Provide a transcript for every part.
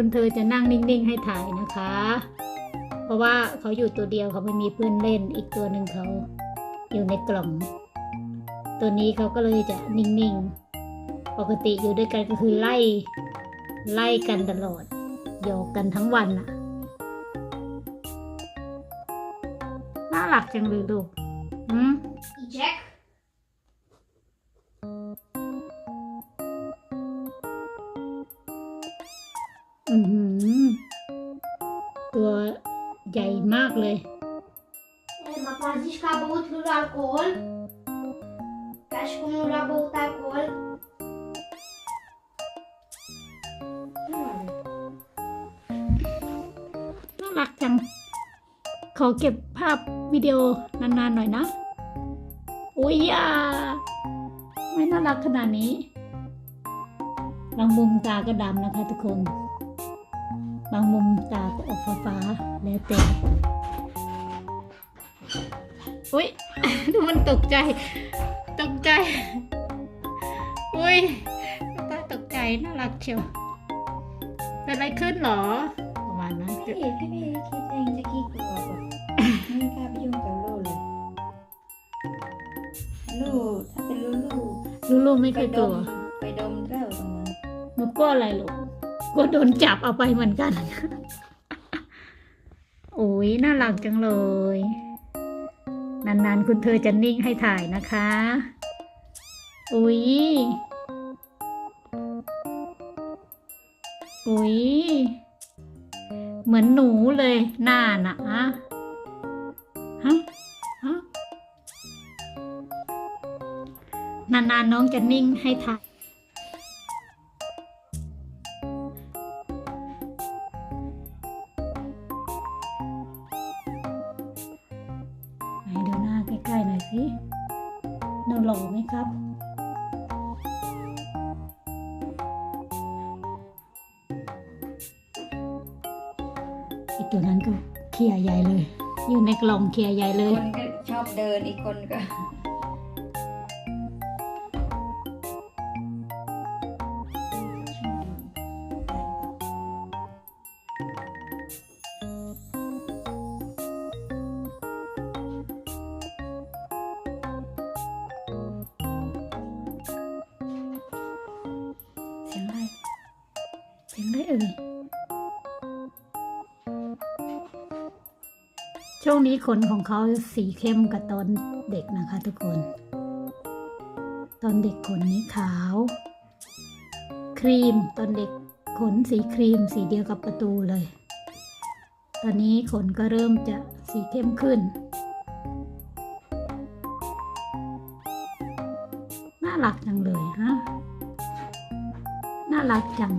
คุณเธอจะนั่งนิ่ง ๆ ให้ถ่ายนะคะ เพราะว่าเขาอยู่ตัวเดียวเขาไม่มีเพื่อนเล่นอีกตัวหนึ่งเขาอยู่ในกล่อง ตัวนี้เขาก็เลยจะนิ่ง ๆ ปกติอยู่ด้วยกันก็คือไล่ ไล่กันตลอดโยกกันทั้งวันน่ะน่ารักจังเลยลูกอืม Jack. อื ใหญ่มากเลย Ma quando diz que a băut nu alcool, ca și cum nu l-a băut alcool. น่ารักจัง ขอเก็บภาพวิดีโอนานๆหน่อยนะ อุ้ยอ่าไม่น่ารักขนาดนี้บางมุมตาก็ดำนะคะทุกคน บางมุมตาก็ออกฟ้าๆแล้วแต่อุ้ยดูมันตกใจ ตกใจอุ้ยตาตกใจน่ารักเชียวเป็นอะไรขึ้นเหรอประมาณนั้นพี่พี่พี่คิดเองจะขี้กลัวแบบไม่กล้าไปยุ่งกับลูกเลยลูกถ้าเป็นลูกลูกลูกๆไม่เคไปยดกลัมวไปดมเต้าตรงนั้นหนูกลัวอะไรลูก กลัวโดนจับเอาไปเหมือนกัน โอ้ยน่ารักจังเลย นานๆ คุณเธอจะนิ่งให้ถ่ายนะคะ อุ้ยอุ้ยเหมือนหนูเลยหน้าน่ะฮะฮะฮะนานๆน้องจะนิ่งให้ถ่าย กล้ๆหน่อยสิหนูหล่อไหมครับ อีกตัวนั้นก็เคลียร์ใหญ่เลย อยู่ในกล่องเคลียร์ใหญ่เลย คนก็ชอบเดินอีกคนก็ ไรเอ่ย ช่วงนี้ขนของเขาสีเข้มกับตอนเด็กนะคะทุกคน ตอนเด็กขนนี้ขาว ครีมตอนเด็กขนสีครีมสีเดียวกับประตูเลย ตอนนี้ขนก็เริ่มจะสีเข้มขึ้น น่ารักจังเลยฮะน่ารักจัง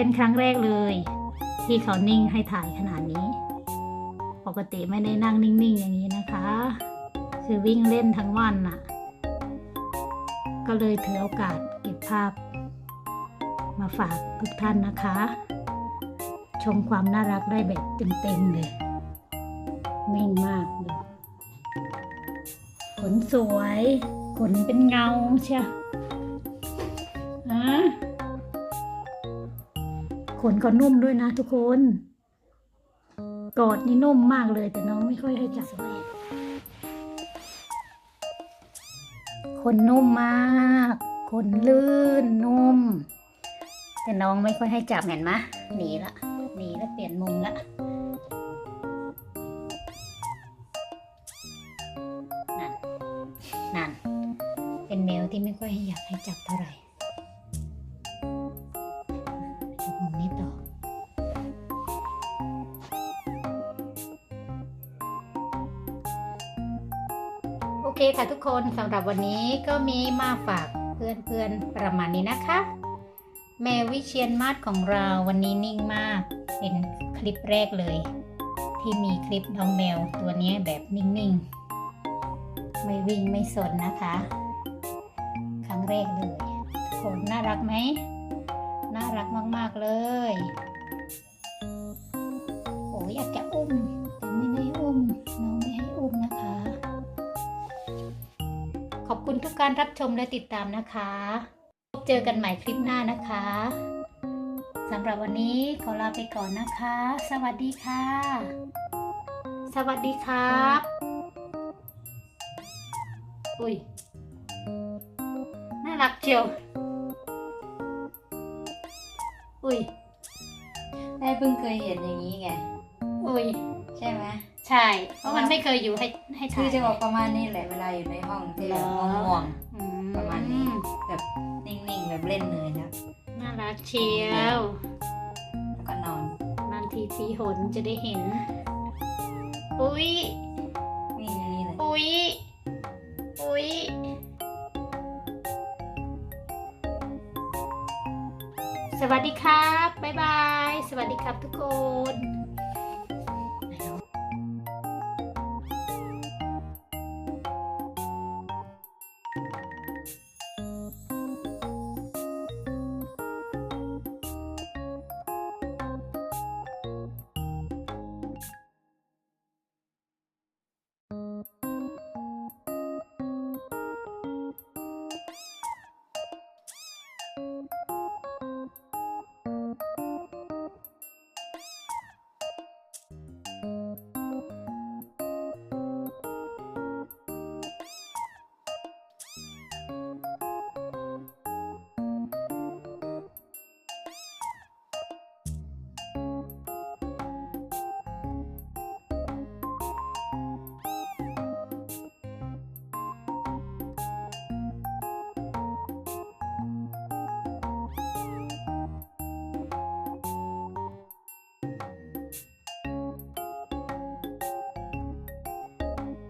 เป็นครั้งแรกเลย ที่เขานิ่งให้ถ่ายขนาดนี้ ปกติไม่ได้นั่งนิ่งๆอย่างนี้นะคะ คือวิ่งเล่นทั้งวันน่ะ ก็เลยถือโอกาสเก็บภาพ มาฝากทุกท่านนะคะ ชมความน่ารักได้แบบเต็มๆเลยนิ่งมากเลยขนสวย ขนเป็นเงาเชียฮะข นก็นุ่มด้วยนะทุกคน กอดนี่นุ่มมากเลยแต่น้องไม่ค่อยให้จับขนนุ่มมากขนลื่นนุ่ม แต่น้องไม่ค่อยให้จับเห็นไหมหนีละหนีแล้วเปลี่ยนมุมละนั่นนั่นเป็นแมวที่ไม่ค่อยอยากให้จับเท่าไหร่ ค่ะทุกคนสำหรับวันนี้ก็มีมาฝากเพื่อนๆประมาณนี้นะคะ แมววิเชียนมาศของเราวันนี้นิ่งมาก เป็นคลิปแรกเลย ที่มีคลิปน้องแมวตัวนี้แบบนิ่งๆ ไม่วิ่งไม่สนนะคะ ครั้งแรกเลยคนน่ารักไหม น่ารักมากๆเลยโอ้ยอยากจะอุ้มแต่ไม่ได้อุ้มน้องไม่ให้อุ้มนะคะ ขอบคุณทุกการรับชมและติดตามนะคะ พบเจอกันใหม่คลิปหน้านะคะสำหรับวันนี้ขอลาไปก่อนนะคะ สวัสดีค่ะ สวัสดีครับ อุ้ย น่ารักเชียว อุ้ย แม่เพิ่งเคยเห็นอย่างนี้ไง อุ้ย ใช่ไหม ใช่ เพราะมันไม่เคยอยู่ให้ให้คืถ่าอยจะบอกประมาณนี้แหละเวลาอยู่ในห้องที่แบบง่วงอืๆประมาณนี้แบบนิ่งๆแบบเล่นเนยนะน่ารักเชียวแล้วก็นอนนานทีปีหนจะได้เห็น อุ๊ยนิ่งอย่างนี้เลยอุ๊ย อุ๊ย สวัสดีครับ บ๊ายบาย สวัสดีครับทุกคน